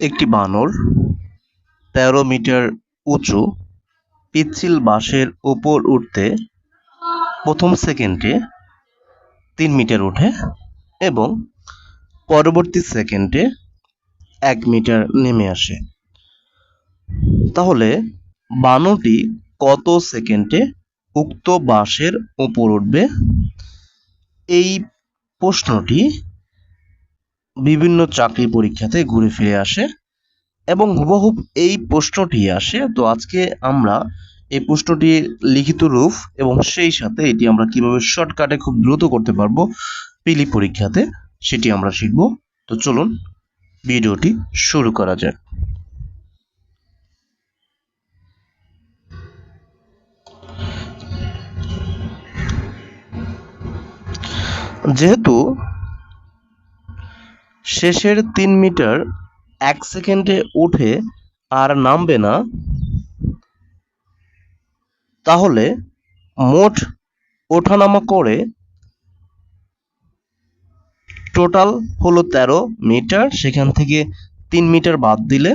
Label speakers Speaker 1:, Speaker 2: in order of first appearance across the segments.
Speaker 1: একটি বানর, তেরো মিটার উঁচু, পিচ্ছিল বাঁশের উপর উঠতে প্রথম সেকেন্ডে তিন মিটার ওঠে এবং পরবর্তী সেকেন্ডে এক মিটার নেমে আসে। তাহলে বানরটি কত সেকেন্ডে উক্ত বাঁশের উপর উঠবে? এই প্রশ্নটি বিভিন্ন চাকরি পরীক্ষাতে ঘুরে ফিরে আসে এবং হুবহুব এই প্রশ্নটি আসে। তো আজকে আমরা এই প্রশ্নটি লিখিত রূপ এবং সেই সাথে এটি আমরা কীভাবে শর্টকাটে খুব দ্রুত করতে পারব পিলি পরীক্ষাতে সেটি আমরা শিখব। তো চলুন ভিডিওটি শুরু করা যাক। যেহেতু শেষের তিন মিটার এক সেকেন্ডে উঠে আর নামবে না। তাহলে মোট ওঠানামা করে টোটাল হলো তেরো মিটার, সেখান থেকে তিন মিটার বাদ দিলে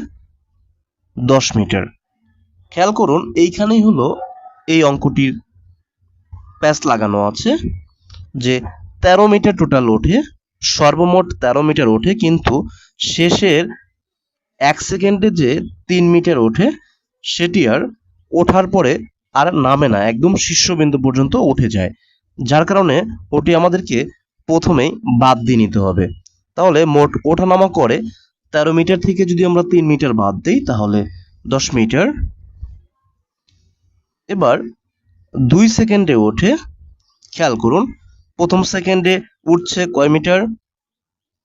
Speaker 1: দশ মিটার। খেয়াল করুন, এইখানেই হলো এই অঙ্কটির প্যাচ লাগানো আছে যে তেরো মিটার টোটাল ওঠে সর্বমোট তেরো মিটার ওঠে, কিন্তু শেষের এক সেকেন্ডে যে তিন মিটার ওঠে, সেটি আর ওঠার পরে আর নামে না, একদম শীর্ষবিন্দু পর্যন্ত উঠে যায়। যার কারণে ওটি আমাদেরকে প্রথমেই বাদ দিয়ে নিতে হবে। তাহলে মোট ওঠানামা করে তেরো মিটার থেকে যদি আমরা তিন মিটার বাদ দিই, তাহলে দশ মিটার। এবার দুই সেকেন্ডে ওঠে, খেয়াল করুন, প্রথম সেকেন্ডে উঠছে কয় মিটার?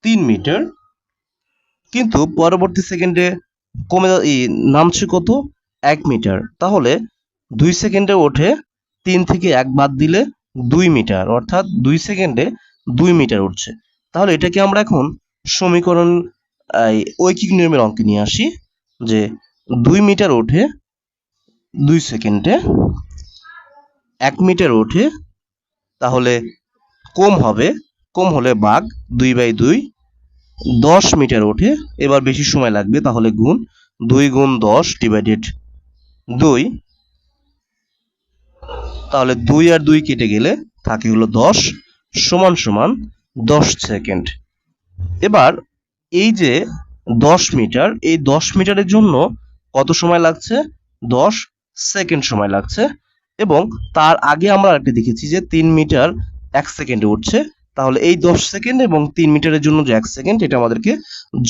Speaker 1: তিন মিটার। কিন্তু পরবর্তী সেকেন্ডে কমে নামছে কত? এক মিটার। তাহলে দুই সেকেন্ডে ওঠে তিন থেকে এক বাদ দিলে দুই মিটার। অর্থাৎ দুই সেকেন্ডে দুই মিটার উঠছে। তাহলে এটাকে আমরা এখন সমীকরণ ঐকিক নিয়মের অঙ্কে নিয়ে আসি, যে দুই মিটার ওঠে দুই সেকেন্ডে এক মিটার ওঠে, তাহলে কম হবে কম হলে বাঘ দুই বাই দুই, দশ মিটার ওঠে। এবার বেশি সময় লাগবে, তাহলে গুণ দুই গুণ দশ ডিভাইডেড দুই। তাহলে দুই আর দুই কেটে গেলে থাকে হলো দশ সমান সমান দশ সেকেন্ড এবার এই যে দশ মিটার, এই দশ মিটারের জন্য কত সময় লাগছে? দশ সেকেন্ড সময় লাগছে। এবং তার আগে আমরা একটা দেখেছি যে তিন মিটার এক সেকেন্ডে উঠছে। তাহলে এই দশ সেকেন্ড এবং তিন মিটারের জন্য যে এক সেকেন্ড, এটা আমাদেরকে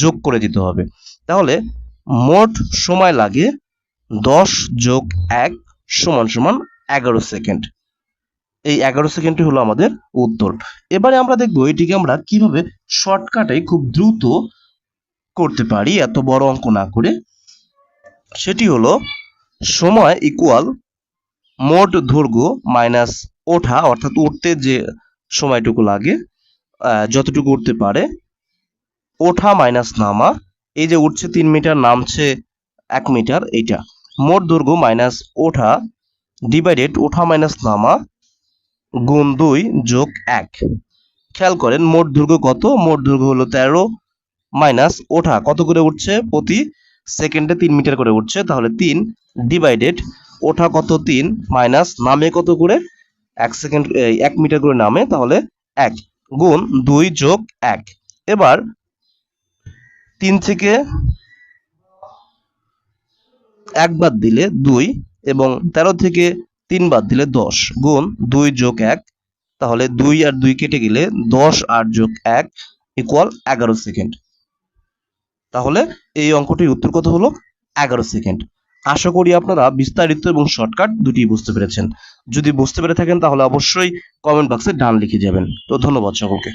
Speaker 1: যোগ করে দিতে হবে। তাহলে মোট সময় লাগে দশ যোগ এক সমান সমান এগারো সেকেন্ড। এই এগারো সেকেন্ডটি হলো আমাদের উত্তর। এবারে আমরা দেখব এটিকে আমরা কীভাবে শর্টকাটে খুব দ্রুত করতে পারি, এত বড় অঙ্ক না করে। সেটি হলো সময় ইকুয়াল মোট দৈর্ঘ্য মাইনাস ওঠা, অর্থাৎ উঠতে যে সময়টুকু লাগে যতটুকু উঠতে পারে। ওঠা মাইনাস নামা, এই যে উঠছে তিন মিটার নামছে এক মিটার এইটা। মোট দৈর্ঘ্য মাইনাস ওঠা ডিভাইডেড ওঠা মাইনাস নামা গুণ দুই যোগ এক। খেয়াল করেন, মোট দৈর্ঘ্য কত? মোট দৈর্ঘ্য হলো তেরো মাইনাস ওঠা। কত করে উঠছে? প্রতি সেকেন্ডে তিন মিটার করে উঠছে। তাহলে তিন ডিভাইডেড ওঠা কত? তিন মাইনাস নামে কত করে? এক সেকেন্ড এক মিটার করে নামে, তাহলে এক গুণ দুই যোগ এক। এবার তিন থেকে এক বাদ দিলে দুই এবং তেরো থেকে তিন বাদ দিলে দশ গুণ দুই যোগ এক। তাহলে দুই আর দুই কেটে গেলে দশ আর যোগ এক ইকুয়াল এগারো সেকেন্ড তাহলে এই অঙ্কটির উত্তর কত হলো? এগারো সেকেন্ড আশা করি আপনারা বিস্তারিত এবং শর্টকাট দুটি বুঝতে পেরেছেন। যদি বুঝতে পেরে থাকেন তাহলে অবশ্যই কমেন্ট বক্সে ডান লিখে যাবেন। তো ধন্যবাদ সকলকে।